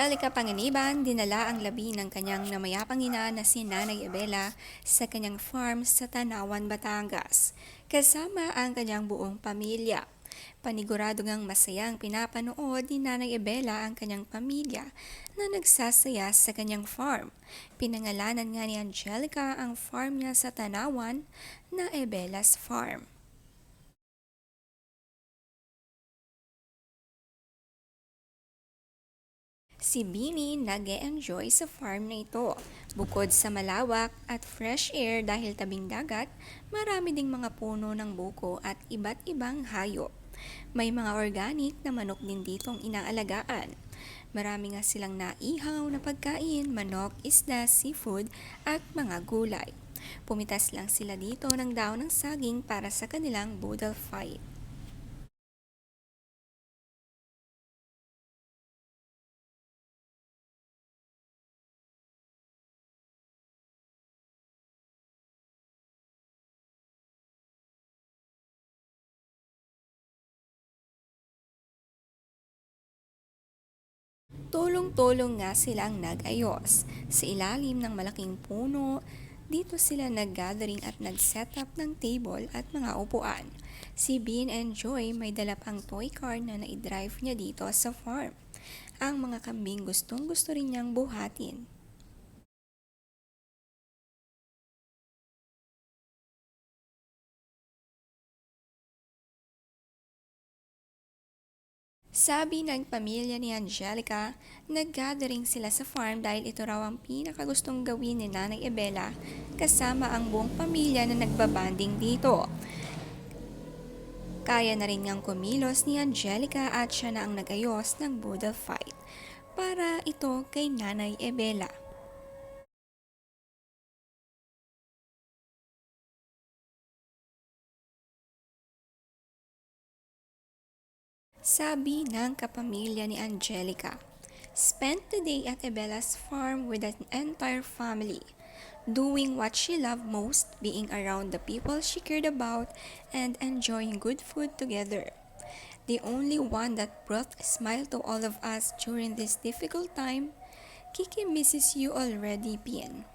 Kapanganiban, dinala ang labi ng kanyang namayapang ina na si Nanay Ebela sa kanyang farm sa Tanawan, Batangas, kasama ang kanyang buong pamilya. Panigurado ngang masayang pinapanood ni Nanay Ebela ang kanyang pamilya na nagsasaya sa kanyang farm. Pinangalanan nga ni Angelica ang farm niya sa Tanawan na Ebela's Farm. Si Bini nag enjoy sa farm na ito. Bukod sa malawak at fresh air dahil tabing dagat, marami ding mga puno ng buko at iba't ibang hayop. May mga organic na manok din ditong inaalagaan. Marami nga silang naihaw na pagkain, manok, isda, seafood at mga gulay. Pumitas lang sila dito ng daon ng saging para sa kanilang boodle fight. Tulong-tulong nga silang nag-ayos. Sa ilalim ng malaking puno, dito sila nag-gathering at nag-set up ng table at mga upuan. Si Bean and Joy may dala pang toy car na naidrive niya dito sa farm. Ang mga kambing gustong gusto rin niyang buhatin. Sabi ng pamilya ni Angelica, nag-gathering sila sa farm dahil ito raw ang pinakagustong gawin ni Nanay Ebela kasama ang buong pamilya na nagbabanding dito. Kaya na rin ngang kumilos ni Angelica at siya na ang nagayos ng Buddha fight para ito kay Nanay Ebela. Sabi ng kapamilya ni Angelica, spent the day at Ebella's farm with an entire family, doing what she loved most, being around the people she cared about, and enjoying good food together. The only one that brought a smile to all of us during this difficult time, Kiki misses you already, Pian.